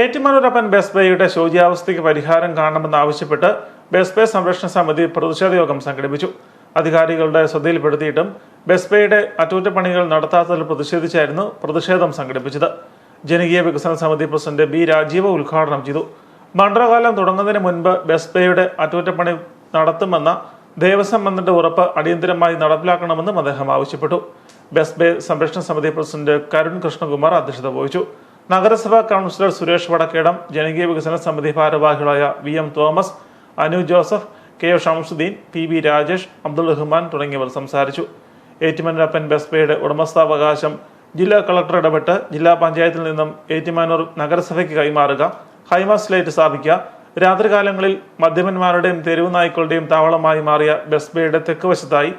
Ettumanoorappan bus ബേയുടെ ശോചിയാവസ്ഥയ്ക്ക് പരിഹാരം കാണണമെന്നാവശ്യപ്പെട്ട് bus bay സംരക്ഷണ സമിതി പ്രതിഷേധ യോഗം സംഘടിപ്പിച്ചു. അധികാരികളുടെ ശ്രദ്ധയിൽപ്പെടുത്തിയിട്ടും ബസ് അറ്റകുറ്റപ്പണികൾ നടത്താത്തതിൽ പ്രതിഷേധിച്ചായിരുന്നു പ്രതിഷേധം സംഘടിപ്പിച്ചത്. ജനകീയ വികസന സമിതി പ്രസിഡന്റ് ബി രാജീവ് ഉദ്ഘാടനം ചെയ്തു. മണ്ഡലകാലം തുടങ്ങുന്നതിന് മുൻപ് ബസ് അറ്റകുറ്റപ്പണി നടത്തുമെന്ന ദേവസ്വം മന്ത്രിയുടെ ഉറപ്പ് അടിയന്തരമായി നടപ്പിലാക്കണമെന്നും അദ്ദേഹം ആവശ്യപ്പെട്ടു. ബസ് സംരക്ഷണ സമിതി പ്രസിഡന്റ് കരുൺ കൃഷ്ണകുമാർ അധ്യക്ഷത വഹിച്ചു. നഗരസഭാ കൗൺസിലർ സുരേഷ് വടക്കേടം ജനകീയ വികസന സമിതി ഭാരവാഹികളായ V M Thomas Anu Joseph K Shamsuddin P V Rajesh Abdul Rahman തുടങ്ങിയവർ സംസാരിച്ചു. ഏറ്റുമാനൂരപ്പൻ ബസ് ബേയുടെ ഉടമസ്ഥാവകാശം ജില്ലാ കളക്ടർ ഇടപെട്ട് ജില്ലാ പഞ്ചായത്തിൽ നിന്നും ഏറ്റുമാനൂർ നഗരസഭയ്ക്ക് കൈമാറുക ഹൈമാസ് ലൈറ്റ് സ്ഥാപിക്കുക രാത്രികാലങ്ങളിൽ മദ്യപന്മാരുടെയും തെരുവ് നായ്ക്കളുടെയും താവളമായി മാറിയ ബസ്ബയുടെ തെക്കുവശത്തായി തെക്ക് വശത്തായി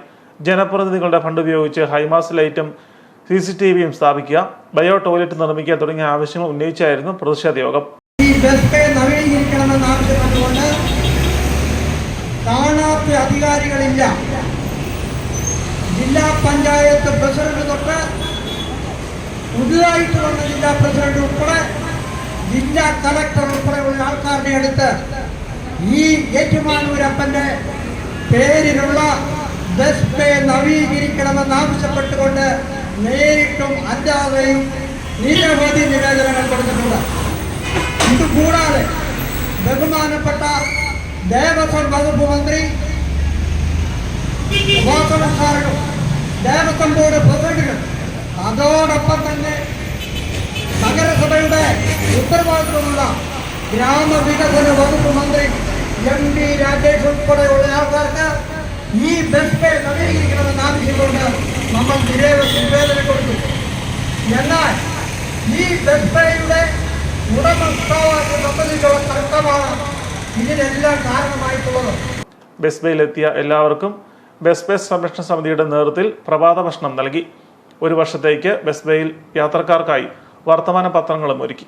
ജനപ്രതിനിധികളുടെ ഫണ്ട് ഉപയോഗിച്ച് ഹൈമാസ് ലൈറ്റും സി സി ടി വിയും സ്ഥാപിക്കുക ബയോ ടോയ്ലറ്റ് നിർമ്മിക്കുക തുടങ്ങിയ ആവശ്യങ്ങൾ ഉന്നയിച്ചായിരുന്നു പ്രതിഷേധ യോഗം. അധികാരികളില്ല. ജില്ലാ പഞ്ചായത്ത് പ്രസിഡന്റ് തൊട്ട് പുതുതായിട്ട് വന്ന ജില്ലാ പ്രസിഡന്റ് ഉൾപ്പെടെ ജില്ലാ കളക്ടർ ഉൾപ്പെടെയുള്ള ആൾക്കാരുടെ അടുത്ത് ഈ ഏറ്റുമാനൂരപ്പന്റെ പേരിലുള്ള ബസ് പേ നവീകരിക്കണമെന്ന് ആവശ്യപ്പെട്ടുകൊണ്ട് നേരിട്ടും അല്ലാതെയും നിരവധി നിവേദനങ്ങൾ കൊടുത്തിട്ടുണ്ട്. ഇത് കൂടാതെ ബഹുമാനപ്പെട്ട ദേവസ്വം വകുപ്പ് മന്ത്രി ഉപാസനക്കാരനും ദേവസ്വം ബോർഡ് പ്രസിഡന്റുകൾ അതോടൊപ്പം തന്നെ നഗരസഭയുടെ ഉത്തരവാദിത്വമുള്ള ഗ്രാമവികസന വകുപ്പ് മന്ത്രി എം പി രാജേഷ് ഉൾപ്പെടെയുള്ള ആൾക്കാർക്ക് ഈ ബസ് നവീകരിക്കണമെന്ന് ആവശ്യമുണ്ട് നമ്മൾ കൊടുത്തു എന്നാൽ ഈ ബസ് പേയുടെ ഉടമസ്ഥാവകാശം സംബന്ധിച്ചുള്ള തർക്കമാണ് ഇതിനെല്ലാം കാരണമായിട്ടുള്ളത്. ബെസ്ബയിലെത്തിയ എല്ലാവർക്കും ബെസ്ബേ സംരക്ഷണ സമിതിയുടെ നേതൃത്വത്തിൽ പ്രഭാത ഭക്ഷണം നൽകി. ഒരു വർഷത്തേക്ക് ബെസ്ബയിൽ യാത്രക്കാർക്കായി വർത്തമാന പത്രങ്ങളും ഒരുക്കി.